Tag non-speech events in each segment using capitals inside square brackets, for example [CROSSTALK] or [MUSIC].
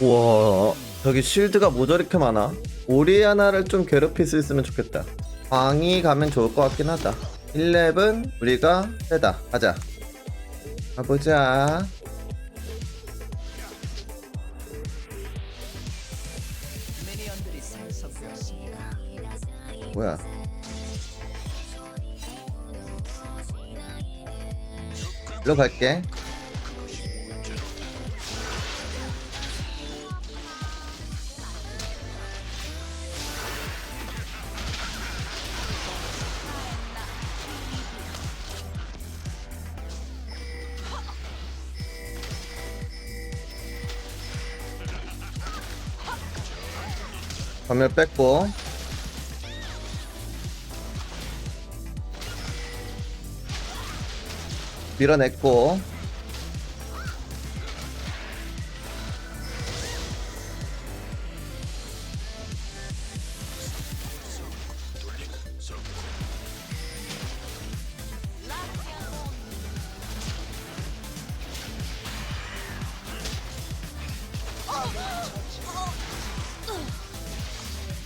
우와 저기 뭐 저렇게 많아? 오리아나를 좀 괴롭힐 수 있으면 좋겠다. 광이 가면 좋을 것 같긴 하다. 1렙은 우리가 세다. 가자. 가보자. 뭐야? 일로 갈게 전멸 뺐고. 밀어냈고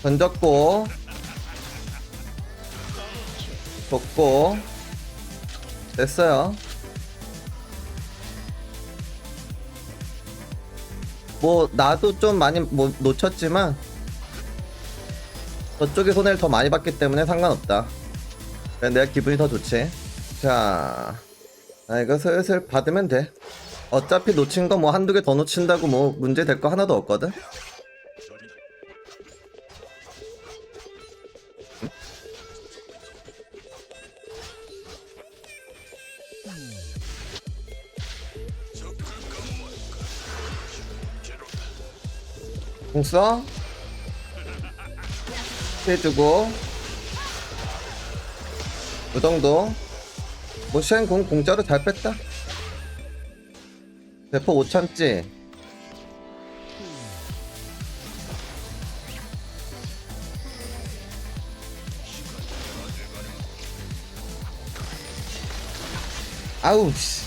던졌고 줬고 됐어요. 뭐 나도 좀 많이 뭐 놓쳤지만 저쪽에 손해를 더 많이 봤기 때문에 상관없다. 내가 기분이 더 좋지. 자 아, 이거 슬슬 받으면 돼. 어차피 놓친 거 뭐 한두 개 더 놓친다고 뭐 문제 될 거 하나도 없거든 공 써? 해주고. 이 정도. 모션 공 공짜로 잘 뺐다. 대포 못 참지 아우 씨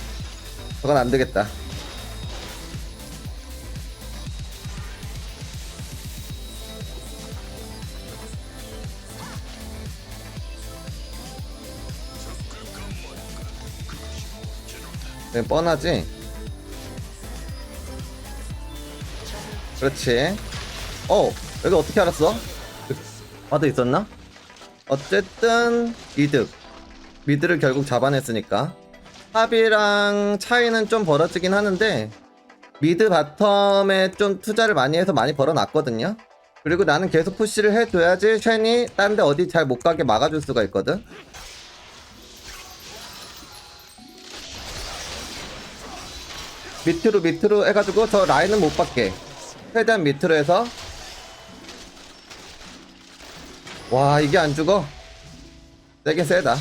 저건 안 되겠다 네, 뻔하지? 그렇지. 어, 여기 어떻게 알았어? 와도 있었나? 어쨌든, 이득. 미드를 결국 잡아냈으니까. 탑이랑 차이는 좀 벌어지긴 하는데, 미드 바텀에 좀 투자를 많이 해서 많이 벌어놨거든요? 그리고 나는 계속 푸시를 해줘야지 쉔이 딴 데 어디 잘 못 가게 막아줄 수가 있거든? 밑으로 밑으로 해가지고 저 라인은 못 받게 최대한 밑으로 해서 와 이게 안 죽어 세긴 세다.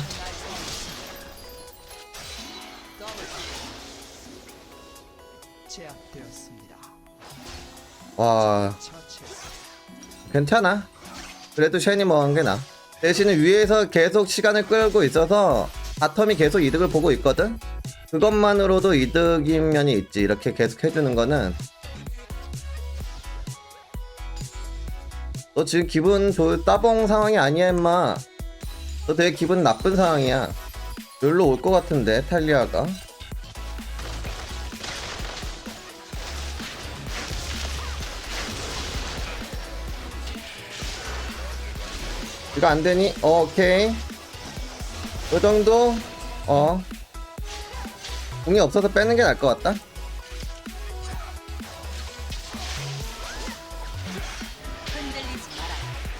와. 괜찮아. 그래도 쉔이 뭐한 게 나. 대신에 위에서 계속 시간을 끌고 있어서 바텀이 계속 이득을 보고 있거든? 그것만으로도 이득인 면이 있지. 이렇게 계속 해주는 거는. 너 지금 기분 좋 따봉 상황이 아니야 임마. 너 되게 기분 나쁜 상황이야. 여기로 올것 같은데 탈리아가 이거 안 되니? 어, 오케이. 그 정도? 어. 공이 없어서 빼는 게 나을 것 같다.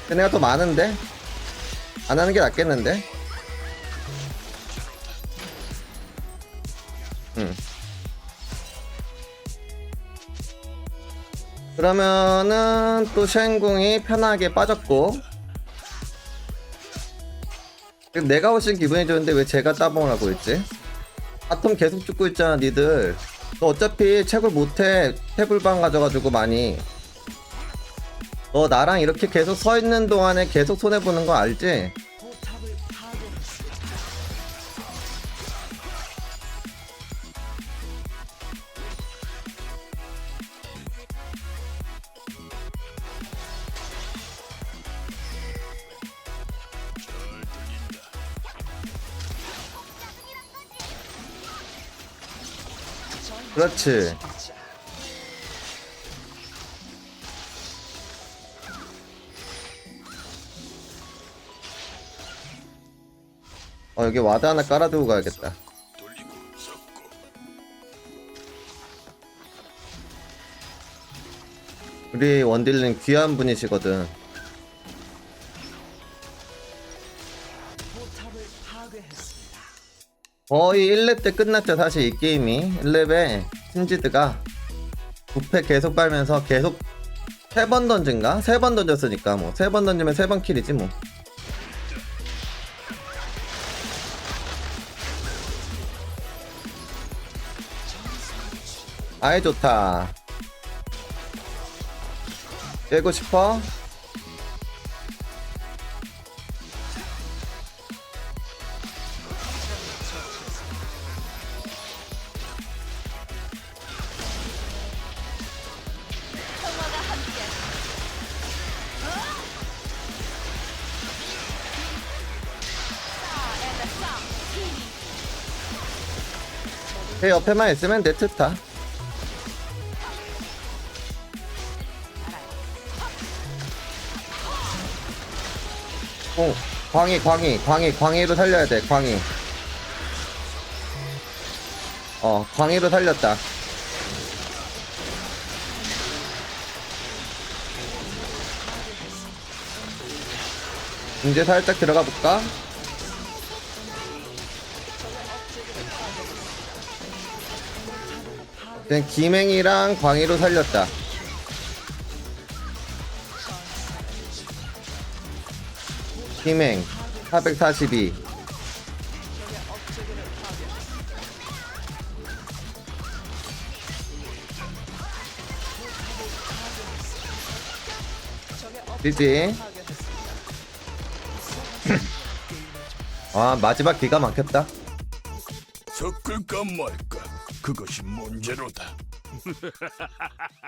걔네가 더 많은데? 안 하는 게 낫겠는데? 응. 그러면은 또 쉔궁이 편하게 빠졌고 지금 내가 훨씬 기분이 좋은데 왜 제가 따봉을 하고 있지? 바텀 계속 죽고 있잖아 니들 너 어차피 채굴 못해 태블방 가져가지고 많이 너 나랑 이렇게 계속 서 있는 동안에 계속 손해보는 거 알지? 그렇지. 어, 여기 와드 하나 깔아두고 가야겠다. 우리 원딜은 귀한 분이시거든. 포탑을 파괴했습니다. 거의 1렙 때 끝났죠, 사실 이 게임이. 1렙에 신지드가 부패 계속 빨면서 계속 세번 던진가? 세번 던졌으니까 뭐. 세번 던지면 세번 킬이지 뭐. 아이 좋다. 깨고 싶어? 걔 옆에만 있으면 내 트타. 어, 광희, 광희, 광희, 광희로 살려야 돼, 광희. 어, 광희로 살렸다. 이제 살짝 들어가 볼까? 그냥 김행이랑 광희로 살렸다. 김행 442. 지지. 아 마지막 기가 막혔다. 섞을까 말까 그것이 문제로다 [LAUGHS]